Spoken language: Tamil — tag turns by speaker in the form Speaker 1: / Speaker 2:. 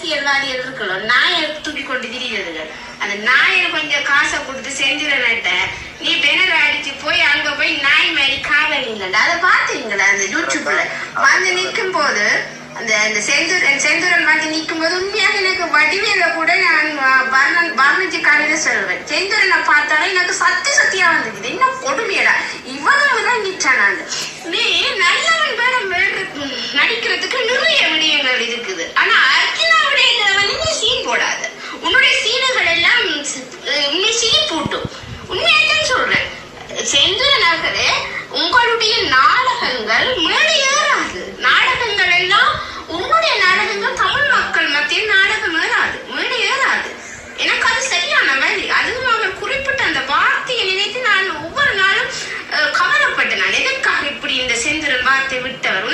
Speaker 1: அரசியல்வாதிகள் இருக்கணும். நாயை தூக்கி கொண்டு திரியுதுகள் அந்த நாயை கொஞ்சம் காசை கொடுத்து செஞ்சிடனட்ட நீ பெனர் அடிச்சு போய் அங்க போய் நாய் மாதிரி காவல் அதை பாத்தீங்களா அந்த யூடியூப்ல. வந்து நிக்கும் போது அந்த அந்த செந்தூர் செந்தூரன் வந்து நிக்கும் போது உண்மையாக எனக்கு வடிவேல கூட நான் வர்ணன் வர்ணிச்சு காலையில சொல்றேன் செந்தூரனை பார்த்தாலும் எனக்கு சத்தி சத்தியா வந்துக்குது. என்ன கொடுமையடா. இவ்வளவுதான் நிச்சான் நான் நீ நல்லவன் வேற வேறு செந்தூரன் உங்களுடைய நாடகங்கள் மேடையேறாது நாடகங்கள் எல்லாம் உன்னுடைய நாடகங்கள் தமிழ் மக்கள் மத்தியில் நாடகம் ஏறாது. மேடையேறாது எனக்கு அது சரியான மாதிரி அதுவும் அவர் குறிப்பிட்ட அந்த வார்த்தையை நினைத்து நான் ஒவ்வொரு நாளும் அஹ், கவலைப்பட்டேன். நான் எதற்காக இப்படி இந்த செந்திரன் வார்த்தை விட்டவர்?